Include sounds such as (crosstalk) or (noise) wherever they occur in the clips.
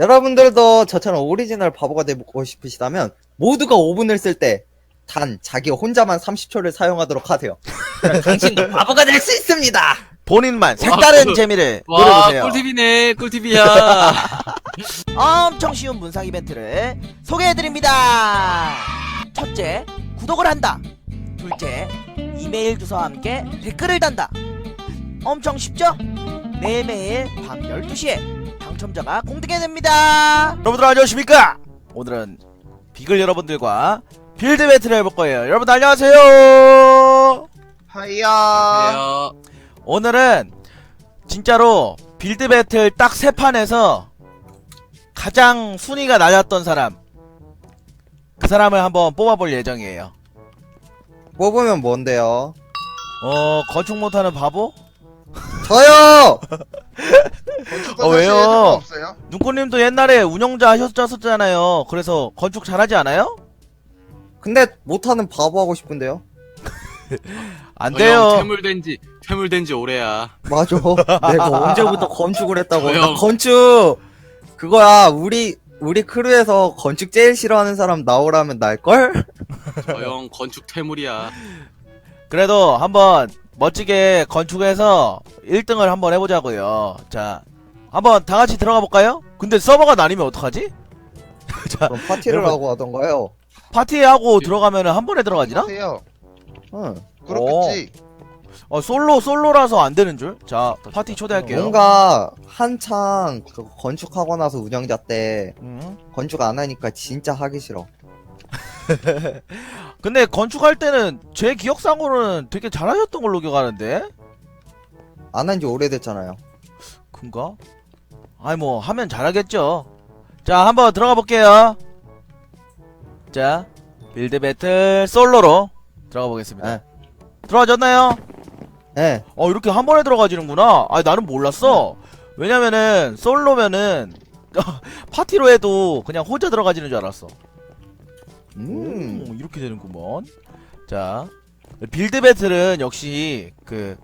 여러분들도 저처럼 오리지널 바보가 되고 싶으시다면 모두가 5분을 쓸 때 단 자기 혼자만 30초를 사용하도록 하세요. 그럼 (laughs) 당신도 바보가 될 수 있습니다. 본인만 색다른 재미를 와 노려보세요. 꿀팁이네 꿀팁이야 (laughs) 엄청 쉬운 문상 이벤트를 소개해드립니다. 첫째, 구독을 한다. 둘째, 이메일 주소와 함께 댓글을 단다. 엄청 쉽죠? 매일매일 밤 12시에 당첨자가 공개가 됩니다. 여러분들 안녕하십니까? 오늘은 비글 여러분들과 빌드 배틀을 해볼 거예요. 여러분 안녕하세요. 하이야. 야 오늘은 진짜로 빌드 배틀 딱 세 판에서 가장 순위가 낮았던 사람 그 사람을 한번 뽑아볼 예정이에요. 뽑으면 뭔데요? 어 건축 못하는 바보? (laughs) 저요! 건축 어, 왜요? 없어요? 눈꽃님도 옛날에 운영자 하셨었잖아요. 그래서 건축 잘하지 않아요? 근데 못하는 바보 하고 싶은데요? (laughs) 안형 돼요. 퇴물된 지 퇴물된 지 오래야 맞아. (laughs) 내가 언제부터 건축을 했다고. 저요. 나 건축! 그거야, 우리, 우리 크루에서 건축 제일 싫어하는 사람 나오라면 날걸? 저 형 건축 퇴물이야 그래도 한번 멋지게 건축해서 1등을 한번 해보자고요. 자, 한번 다 같이 들어가 볼까요? 근데 서버가 나뉘면 어떡하지? (laughs) 그럼 파티를 여러분. 하고 하던가요? 파티하고 들어가면 한 번에 들어가지나? 하세요. 응. 그렇겠지. 어, 솔로, 솔로라서 안 되는 줄? 자, 파티 초대할게요. 뭔가 한창 그 건축하고 나서 운영자 때 음. 건축 안 하니까 진짜 하기 싫어. (laughs) 근데 건축할 때는 제 기억상으로는 되게 잘하셨던 걸로 기억하는데? 안 한 지 오래됐잖아요. 큰가? 아이, 뭐, 하면 잘하겠죠. 자, 한번 들어가 볼게요. 자, 빌드 배틀 솔로로 들어가 보겠습니다. 네. 들어가졌나요? 예. 어, 이렇게 한 번에 들어가지는구나. 아, 나는 몰랐어. 왜냐면은, 솔로면은, (laughs) 파티로 해도 그냥 혼자 들어가지는 줄 알았어. 음. 오, 이렇게 되는구먼. 자, 빌드 배틀은 역시 그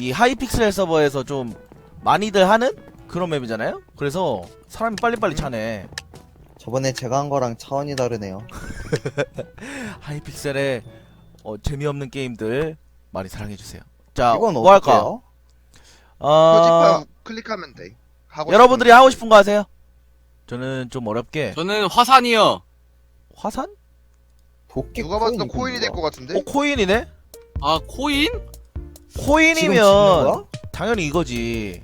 이 하이픽셀 서버에서 좀 많이들 하는 그런 맵이잖아요. 그래서 사람이 빨리빨리 차네. 저번에 제가 한 거랑 차원이 다르네요. (laughs) 하이픽셀의 어, 재미없는 게임들 많이 사랑해 주세요. 자, 이건 뭐 할까? 어떡해요? 어, 표지판 클릭하면 돼. 하고 여러분들이 싶은 하고 싶은 거 하세요. 저는 좀 어렵게 저는 화산이요 화산? 도끼 누가 봐도 코인 코인이 될 것 같은데? 어, 코인이네? 아 코인? 코인이면? 당연히 이거지.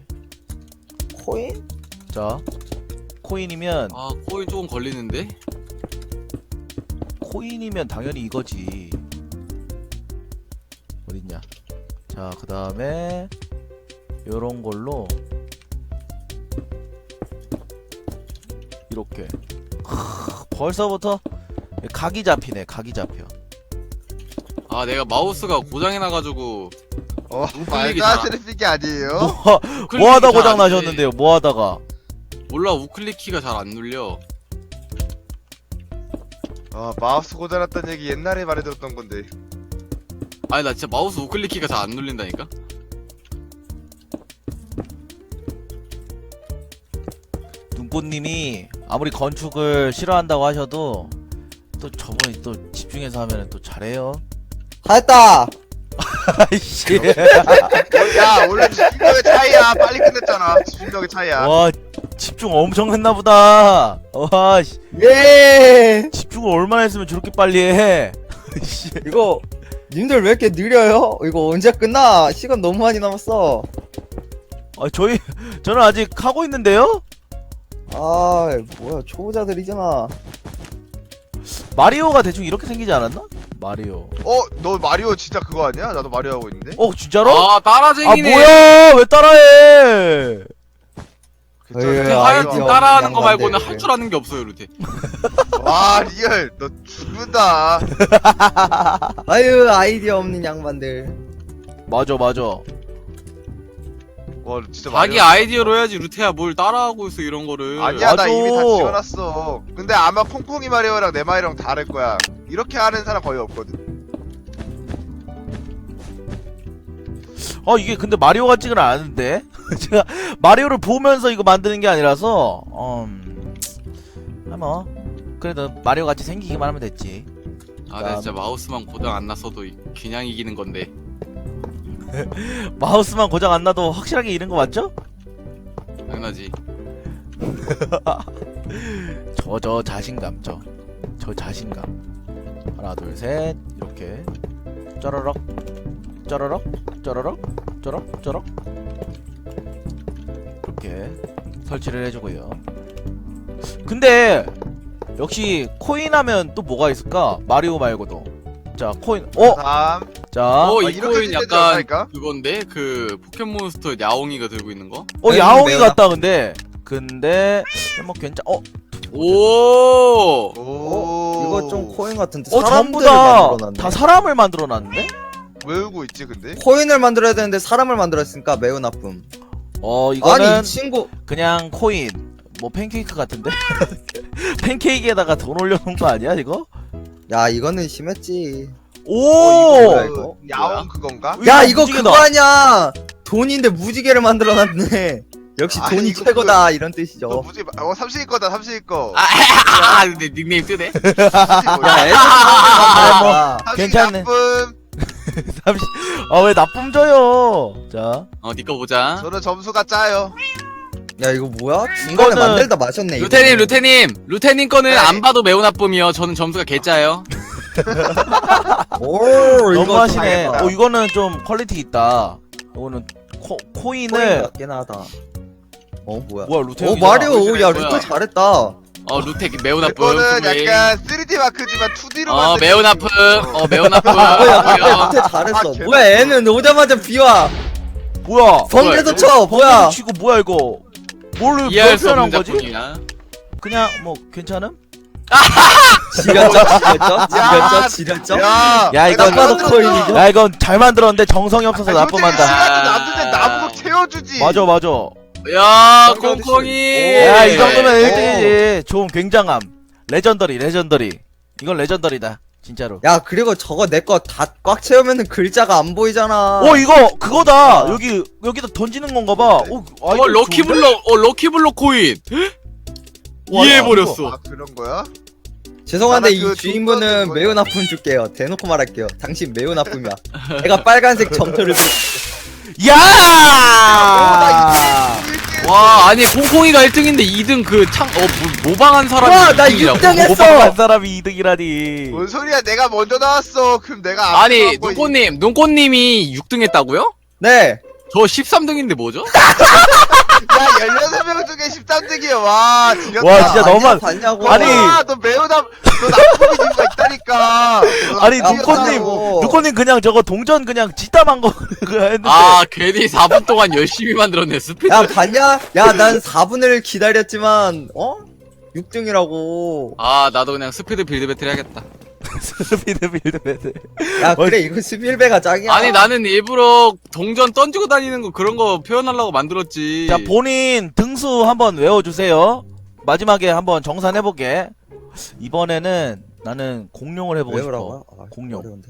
코인? 자, 코인이면 아 코인 조금 걸리는데 코인이면 당연히 이거지. 어딨냐? 자, 그 다음에 요런 걸로 이렇게 크, 벌써부터 각이 잡히네. 각이 잡혀. 아 내가 마우스가 고장이 나가지고 어, 우클릭이 말도 잘안 되는 픽이 아니에요? 뭐, 우클릭이 뭐 하다 고장 돼. 나셨는데요? 뭐 하다가? 몰라 우클릭 키가 잘 안 눌려 어, 마우스 고장났다는 얘기 옛날에 말해들었던 건데. 아니 나 진짜 마우스 우클릭 키가 잘 안 눌린다니까 눈꽃님이 아무리 건축을 싫어한다고 하셔도 또 저번에 또 집중해서 하면 또 잘해요. 다 했다! 아이씨. 어, 야, 원래 집중력의 차이야. 빨리 끝냈잖아. 집중력의 차이야. 와 집중 엄청 했나 보다. 와 씨, 예! 집중을 얼마나 했으면 저렇게 빨리 해. 씨. 이거, 님들 왜 이렇게 느려요? 이거 언제 끝나? 시간 너무 많이 남았어. 아 저희 저는 아직 하고 있는데요. 아, 뭐야, 초보자들이잖아. 마리오가 대충 이렇게 생기지 않았나? 마리오. 어, 너 마리오 진짜 그거 아니야? 나도 마리오 하고 있는데? 어 진짜로? 아 아 따라쟁이네 뭐야 왜 따라해? 루테 아, 하얀 팀 아이디어 따라하는 거 양반들. 말고는 할 줄 아는 게 없어요 루테 와, 리얼. 너 죽는다. (laughs) 아유, 아이디어 없는 양반들. 맞아 맞아. 와, 진짜 자기. 아이디어로 해야지 루테야 뭘 따라하고 있어 이런 거를 아니야, 나 맞아. 이미 다 지워놨어. 근데 아마 콩콩이 마리오랑 내 마리오랑 다를 거야. 이렇게 하는 사람 거의 없거든. 어 이게 근데 마리오 같지는 않은데 (laughs) 제가 마리오를 보면서 이거 만드는 게 아니라서 음, 아, 뭐 그래도 마리오 같이 생기기만 하면 됐지 아, 나 진짜 마우스만 고장 안 났어도 이- 그냥 이기는 건데. (laughs) 마우스만 고장 안 나도 확실하게 이런 거 맞죠? 당연하지. (laughs) 저 저 자신감 저 저 자신감 하나 둘 셋 이렇게 짜라락 짜라락 짜라락 짜락 짜락 이렇게 설치를 해주고요 근데 역시 코인 하면 또 뭐가 있을까 마리오 말고도 자 코인 어? 다음. 자 어, 아, 이 이렇게 코인 될 약간? 그건데 그 포켓몬스터 야옹이가 들고 있는 거? 어 네, 야옹이 매우 같다 근데 근데 뭐 괜찮 어? 오! 오. 이거 좀 코인 같은데 어 전부 사람들을 다 만들어놨네. 다 사람을 만들어 놨는데? 외우고 있지 근데. 코인을 만들어야 되는데 사람을 만들었으니까 매우 나쁨. 어 이거는 아니 이 친구 그냥 코인 뭐 팬케이크 같은데 (laughs) 팬케이크에다가 돈 올려놓은 거 아니야 이거? 야 이거는 심했지. 오! 어, 뭐야, 이거? 야옹 그건가? 야 이거. 그거 아니야. 돈인데 무지개를 만들어놨네. 역시 돈이 이거 최고다 이런 너 뜻이죠. 무지 어 삼식이 거다 삼식이 거. 아, 아, 아, 근데 닉네임 뜨네? 삼식이 야 뭐야? 아, 뭐. 아, 삼식이 괜찮네. 나쁨. 아왜 나쁨 줘요 자 어, 니거 보자. 저는 점수가 짜요. 야 이거 뭐야? 중간에 이거는- 만들다 마셨네. 이거. 루테님, 루테님! 루테님 거는 네. 안 봐도 매우 나쁨이요. 저는 점수가 개짜요. 오 이거 너무하시네 좀어 이거는 좀 퀄리티 있다 이거는 코, 코인 코인을 같긴 하다. 어 뭐야? 뭐야 루테 오 형이다. 마리오 야 뭐야. 루테 잘했다. 어, 루테 매우 나쁨. 이거는. 약간 3D 마크지만 2D로 어, 만든. 매우 나쁨. 어, 매우 나쁨. 뭐야 뭐야. 루테 잘했어. 아, 뭐야 애는 오자마자 비와 뭐야 번개도 쳐 뭐야? 치고 뭐야 이거 뭘 이해할 수 표현한 없는 거지? 작품이야. 그냥 뭐 괜찮음? 지렸죠 지렸죠 야, 지렸죠 지렸죠. 야, 야, 이건 딱 봐도 코인이죠? 야 이건 잘 만들었는데 정성이 없어서 나쁨한다 시간도 남는데 나보고 채워주지. 맞아 맞아 야, 콩콩이. 콩콩이. 야이 정도면 오. 1등이지 좋은 굉장함 레전더리 레전더리 이건 레전더리다 진짜로 야 그리고 저거 내 거 다 꽉 채우면은 글자가 안 보이잖아. 어 이거 그거다 아. 여기 여기다 던지는 건가 봐 어, 아, 어, 이거 럭키블럭, 어, 럭키블럭 코인. 와, 이해해버렸어. 아 그런 거야? 죄송한데 나는 이 그 주인분은 돈 매우 나쁨 줄게요. 대놓고 말할게요. 당신 매우 나쁨이야. 내가 빨간색 점토를 줄- (laughs) 야! 와, 아니, 콩콩이가 1등인데 2등 그 창, 어, 모- 모방한 사람이 와, 나 2등이라고? 6등 했어! 오버한 사람이 2등이라니 뭔 소리야? 내가 먼저 나왔어. 그럼 내가 아니, 눈꽃님, 눈꽃님이 6등 했다고요? 네. 저 13등인데 뭐죠? (laughs) 야 16명 중에 13등이야. 와 지렸다. 와, 진짜 너무한- 봤냐고. 아니. 아, 너 매우 나, 너 나쁜 이유가 있다니까. 너 아니 나쁜 이유가 눈꽃님 그냥 저거 동전 그냥 뒷담한 거 (laughs) 그거 했는데 아, 괜히 4분 동안 열심히 만들었네, 스피드. 야 봤냐? 야 난 4분을 기다렸지만 어? 6등이라고. 아, 나도 그냥 스피드 빌드 배틀 해야겠다. 스피드 빌드 배틀 야 그래 이거 11배가 짱이야. 아니, 나는 일부러 동전 던지고 다니는 거 그런 거 표현하려고 만들었지. 자 본인 등수 한번 외워주세요 마지막에 한번 정산해볼게 이번에는 나는 공룡을 해보고? 싶어 아, 공룡. 어려운데.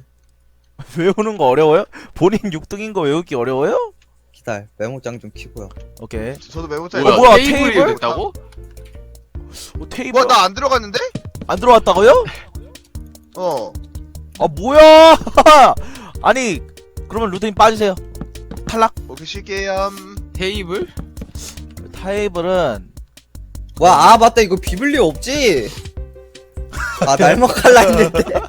(laughs) 외우는 거 어려워요? 본인 6등인 거 외우기 어려워요? 기다려. 메모장 좀 키고요. 오케이 저도 메모 짜. 뭐야, 어, 뭐야, 테이블이 테이블? 됐다고? 어, 테이블 와, 나안 들어갔는데? 안 들어왔다고요? (laughs) 어. 아 뭐야 (laughs) 아니 그러면 루테인 빠지세요 탈락 오케이, 쉴게요. 테이블? 테이블은 와, 아 맞다 이거 비블리 없지? 아 날먹할라 했는데. (laughs)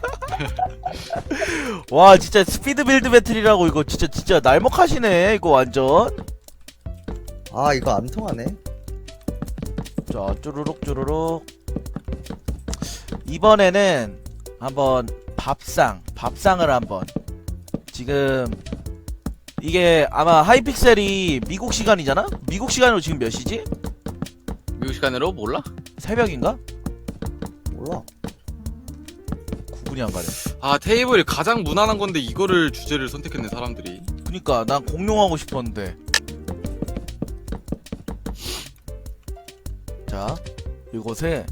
와 진짜 스피드 빌드 배틀이라고 이거 진짜 진짜 날먹하시네 이거 완전 아 이거 안 통하네. 자 쭈루룩 쭈루룩 이번에는 한번 밥상 밥상을 한번 지금 이게 아마 하이픽셀이 미국 시간이잖아? 미국 시간으로 지금 몇 시지? 미국 시간으로 몰라? 새벽인가? 몰라. 구분이 안 가네 아, 테이블이 가장 무난한 건데 이거를 주제를 선택했네, 사람들이. 그니까 난 공룡하고 싶었는데 자 이곳에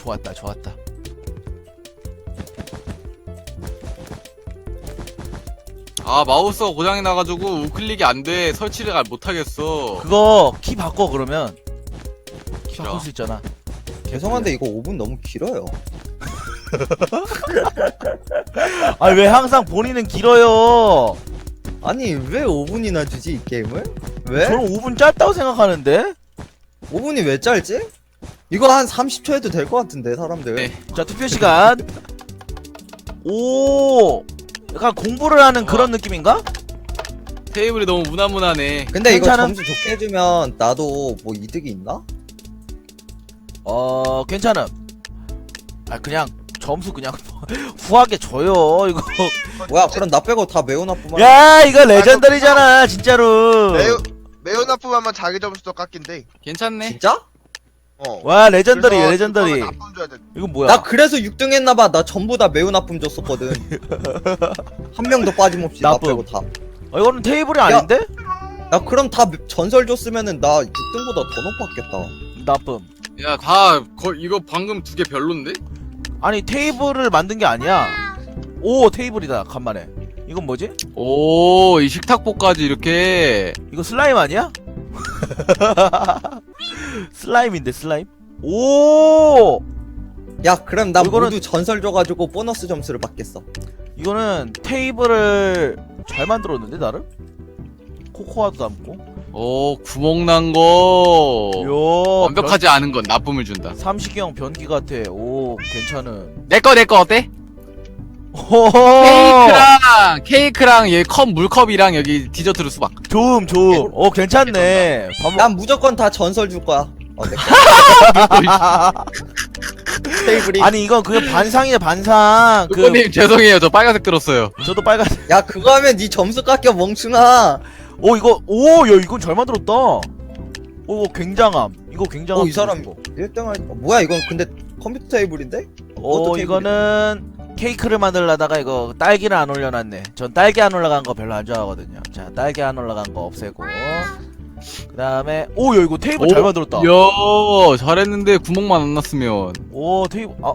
좋았다 좋았다 아 마우스가 고장이 나가지고 우클릭이 안 돼 설치를 못 하겠어 그거 키 바꿔 그러면 키. 바꿀 수 있잖아 죄송한데 이거 5분 너무 길어요. (laughs) 아 왜 항상 본인은 길어요 아니 왜 5분이나 주지 이 게임을? 왜? 저는 5분 짧다고 생각하는데 5분이 왜 짧지? 이거 한 30초 해도 될 것 같은데 사람들. 네. 자 투표 시간 오 약간 공부를 하는 그런 느낌인가? 테이블이 너무 무난무난해 근데 이거 괜찮아? 점수 좋게 해주면 나도 뭐 이득이 있나? 어 괜찮음 아 그냥 점수 그냥 (laughs) 후하게 줘요 이거 뭐야 그럼 나 빼고 다 매우 나쁘만. 야 이거 레전더리잖아 진짜로 매우 매우 나쁘면 자기 점수도 깎인데. 괜찮네 진짜? 어. 와 레전더리 그래서 레전더리 그거는 나쁨 줘야 돼. 이건 뭐야 나 그래서 6등 했나봐. 나 전부 다 매우 나쁨 줬었거든. (laughs) 한 명도 빠짐없이 나 나쁨. 빼고 다. 어, 이거는 테이블이 아닌데? 나 그럼 다 전설 줬으면은 나 6등보다 더 높았겠다. 나쁨 야다 이거 방금 두 개 별론데? 아니 테이블을 만든 게 아니야 오 테이블이다 간만에 이건 뭐지? 오 이 식탁보까지 이렇게 이거 슬라임 아니야? (laughs) 슬라임인데 슬라임? 오 야 그럼 나 이거는- 모두 전설 줘가지고 보너스 점수를 받겠어. 이거는 테이블을 잘 만들었는데 나름? 코코아도 담고 오 구멍 난거 요 완벽하지 않은 건 나쁨을 준다 삼식형 변기 같아 오 괜찮은 내꺼 내꺼 어때? 호호 케이크랑 케이크랑 얘컵 물컵이랑 여기 디저트로 수박. 좋음 좋음. 오 괜찮네. 밥 먹... 난 무조건 다 전설 줄 거야. 어. (laughs) 테이블이. 아니 이건 그게 반상이야 반상. 그 누구님 죄송해요. 저 빨간색 들었어요. 저도 빨간색 야 그거 하면 네 점수 깎여 멍충아. 오 이거 오야 이건 잘 만들었다. 오 굉장함. 이거 굉장함 어, 이 사람 1등할 어, 뭐야 이건 근데 컴퓨터 테이블인데? 오 그것도 이거는 케이크를 만들려다가 이거 딸기를 안 올려놨네. 전 딸기 안 올라간 거 별로 안 좋아하거든요. 자 딸기 안 올라간 거 없애고. 그 다음에 오 야 이거 테이블 잘 만들었다. 야 잘했는데 구멍만 안 났으면. 오 테이블 아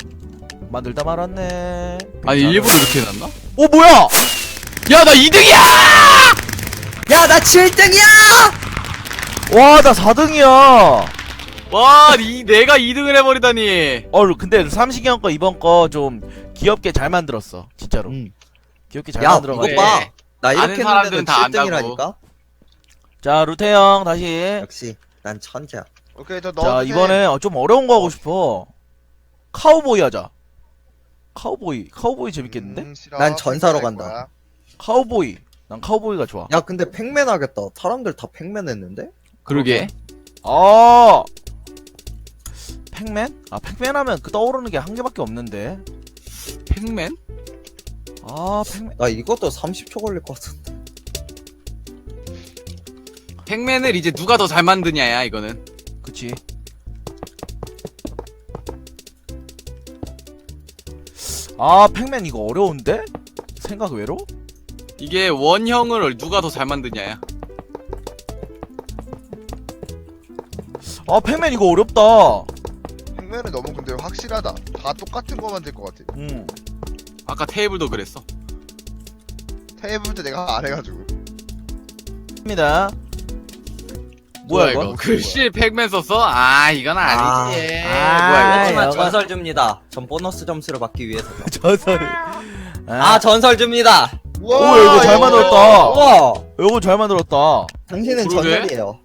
만들다 말았네. 아니 괜찮아. 일부러 이렇게 해놨나? 오 뭐야? 야 나 2등이야! 야 나 7등이야! 와 나 4등이야. 와 이, 내가 2등을 해버리다니. 어 근데 삼식이 형 거 이번 거 좀 귀엽게 잘 만들었어 진짜로 음. 귀엽게 잘야 만들어가지고 이거 봐. 나 이렇게 했는데도 다 안다고. 7등이라니까? 자 루테 형 다시 역시 난 천재야. 오케이 저자 넣어. 이번에 어, 좀 어려운 거 하고 싶어 카우보이 하자 카우보이 카우보이 재밌겠는데? 음, 난 전사로 간다. 카우보이 난 카우보이가 좋아 야 근데 팩맨 하겠다. 사람들 다 팩맨 했는데? 그러게 아 팩맨? 아 팩맨 하면 그 떠오르는 게 한 개밖에 없는데 팩맨? 아 팩맨 나 이것도 30초 걸릴 것 같은데. 팩맨을 이제 누가 더 잘 만드냐야 이거는 그치 아 팩맨 이거 어려운데? 생각 외로? 이게 원형을 누가 더 잘 만드냐야 아 팩맨 이거 어렵다 팩맨은 너무 근데 확실하다. 다 똑같은 거 만들 것 같아. 음. 아까 테이블도 그랬어 테이블도 내가 안 해가지고. 입니다 뭐야 이거? 글씨 팩맨 썼어? 아 이건 아니지 아, 뭐야 이거 하지만 여가- 전설 줍니다. 전 보너스 점수를 받기 위해서. (laughs) 저소리 아 전설 줍니다. 우와, 오, 이거 잘 만들었다. 우와. 이거 잘 만들었다 당신은 그러게. 전설이에요.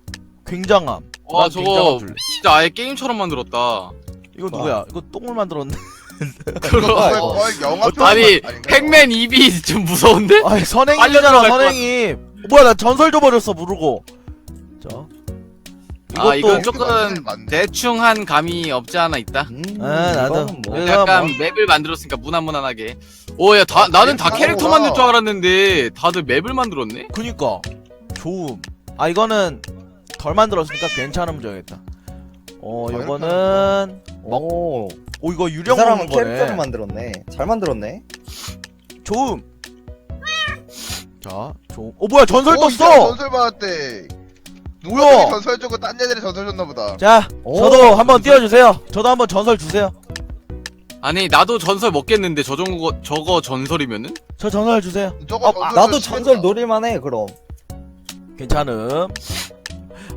굉장함 와난 저거 굉장함 줄래. 진짜 아예 게임처럼 만들었다 이거 누구야? 이거 똥을 만들었네 (laughs) 그거 어. 거의 영화 아니? 팩맨 입이 좀 무서운데? 아이 선행이잖아 선행이 뭐야 나 전설 줘버렸어 모르고 자 아 이건 이것도 조금. 대충 한 감이 없지 않아 있다 음, 아, 나도. 이거는 뭐. 약간 뭐- 맵을 만들었으니까 무난무난하게 오야 다 나는 다 아, 캐릭터. 만들 줄 알았는데 다들 맵을 만들었네? 그니까 좋음 아 이거는 덜 만들었으니까 괜찮으면 줘야겠다 어 아, 이거는 오. 오 이거 이 유령 사람은 먹는 캐릭터를 거네 만들었네. 잘 만들었네. 좋음 자 좋음 어 뭐야 전설 오, 이 사람 떴어 전설 받았대. 뭐야? 누가 전설 주고 딴 애들이 전설 줬나 보다. 자 오. 저도 한번 띄워주세요 저도 한번 전설 주세요 아니 나도 전설 먹겠는데 저 정도 저거 전설이면은? 저 전화를 주세요. 저거 어, 전설 나도. 전설 노릴만해 그럼 괜찮음.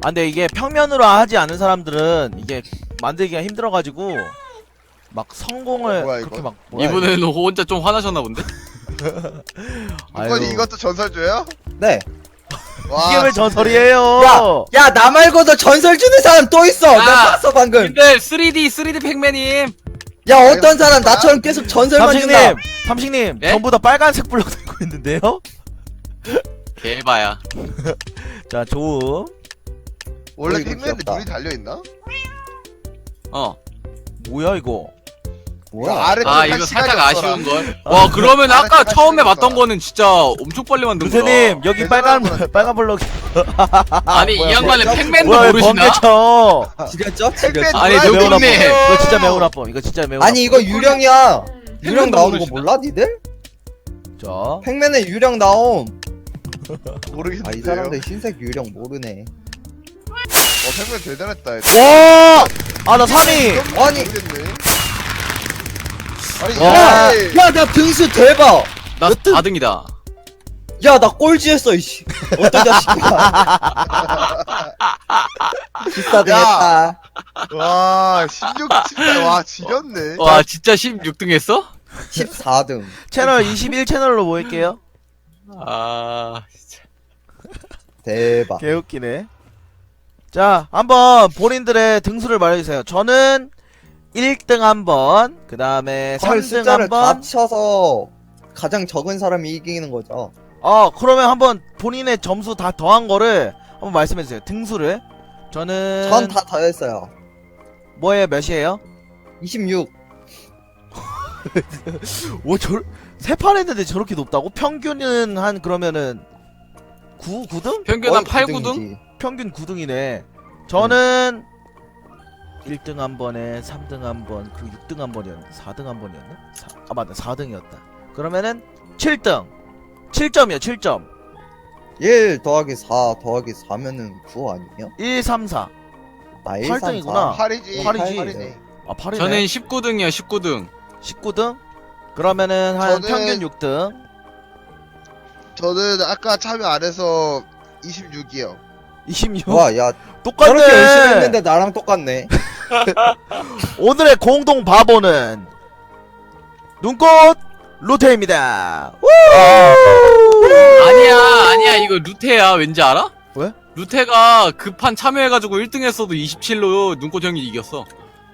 아, 근데 이게 평면으로 하지 않은 사람들은 이게 만들기가 힘들어가지고 막 성공을 뭐야, 그렇게 이거? 막 뭐야, 이분은 혼자 좀 화나셨나 본데? (laughs) 이건 이것도 전설 줘요? 네 와, 이게 왜 전설이에요? 야, 나 말고도 전설 주는 사람 또 있어. 야. 나 봤어, 방금. 님들 3D 3D 팩맨님 야, 어떤 사람 나처럼 계속 전설만 준다. 삼식님, 삼식님, 예? 전부 다 빨간색 블럭 들고 있는데요? 개바야 (laughs) 자, 좋음. 원래 어, 이거 팩맨인데 귀엽다. 눈이 달려있나? 어. 뭐야, 이거? 뭐야? 아래 아 이거 살짝 아쉬운 걸. 와 그러면 아, 아까 처음에 봤던. 거는 진짜 엄청 빨리 만든 거야. 루세님, 여기 빨간. 빨간 블럭. (laughs) 아니 이 양반은 뭐야. 팩맨도 뭐야, 왜 모르시나? 번개쳐? (laughs) 지렸죠? 팩맨 지렸죠? 아니, 아픔. 이기네요. 이거 진짜 매운 아픔. 이거 진짜 매운 아니, 이거 유령이야. 유령 나오는 거? 몰라, 니들? 자, 팩맨에 유령 나옴. (laughs) 모르겠는데요. 아, 이 사람들 흰색 유령 모르네. 어, 팩맨 대단했다. 얘들. 와! 아, 나 3위! 아니. 아니, 와. 이게 야, 나 등수 대박. 나 4등이다. 야, 나 꼴찌했어, 이씨. 어떤 자식이야. (laughs) 비싸등했다. 와, 16, 17, 와, 지렸네. 와 진짜 16등 했어? 14등. 채널 21 채널로 모일게요. 아 진짜. 대박. 개웃기네. 자, 한번 본인들의 등수를 말해주세요. 저는 1등 한 번, 그 다음에 헐 3등 숫자를 한다 번. 합쳐서 가장 적은 사람이 이기는 거죠. 어, 그러면 한번 본인의 점수 다 더한 거를 한번 말씀해주세요. 등수를. 저는. 전 다 더했어요. 뭐예요? 몇이에요? 26. (laughs) 오, 저, 세판 했는데 저렇게 높다고? 평균은 한, 그러면은, 9, 9등? 평균 한 거의 8, 9등? 평균 9등이네. 저는 1등 한 번에 3등 한 번, 그리고 6등 한 번이었는데 4등 한 번이었나? 사- 아 맞다 4등이었다. 그러면은 7등. 7점이요 7점. 1 더하기 4 더하기 4면은 9 아니에요? 1, 3, 4. 아, 1, 8 등이구나. 8이지. 팔이지. 아 8이네. 저는 19등이야 19등. 19등? 그러면은 한 저는- 평균 6등. 저는 아까 참여 안 해서 26이요. 26. 와, 야, 똑같네. 저렇게 열심히 했는데 나랑 똑같네. (laughs) 오늘의 공동 바보는 눈꽃 루테입니다. 아니야 아니야 이거 루테야 왠지 알아? 왜? 루테가 그판 참여해가지고 1등 했어도 27로 눈꽃 형이 이겼어.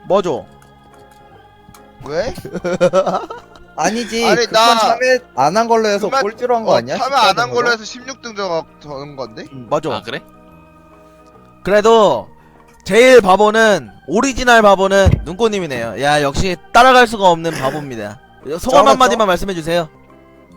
맞아. 왜? (laughs) 아니지. 아니, 그판 나- 참여 안한 걸로 해서 그만- 꼴찌로 한거 어, 아니야? 참여 안한 14등으로? 걸로 해서 16등 적, 적은 건데? 맞아. 아 그래? 그래도 제일 바보는 오리지널 바보는 눈꽃님이네요. 야 역시 따라갈 수가 없는 바보입니다. 소감 쩔었죠? 한마디만 말씀해 주세요.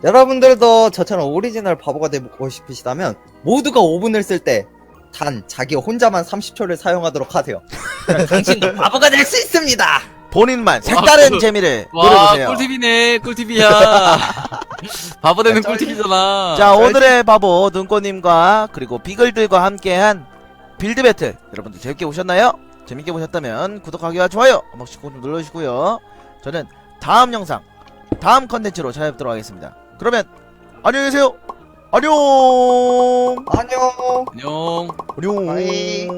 여러분들도 저처럼 오리지널 바보가 되고 싶으시다면 모두가 5분을 쓸 때 단 자기 혼자만 30초를 사용하도록 하세요. 그럼 당신도 (laughs) 바보가 될 수 있습니다. 본인만 색다른 와, 재미를 와 노려보세요. 꿀팁이네 꿀팁이야. (laughs) 바보 되는 꿀팁이잖아. 자 오늘의 바보 눈꽃님과 그리고 비글들과 함께한 빌드 배틀 여러분들 재밌게 보셨나요? 재밌게 보셨다면 구독하기와 좋아요 한 번씩 꼭 좀 눌러주시고요. 저는 다음 영상 다음 컨텐츠로 찾아뵙도록 하겠습니다. 그러면 안녕히 계세요. 안녕. 안녕. 안녕. 안녕. 바이.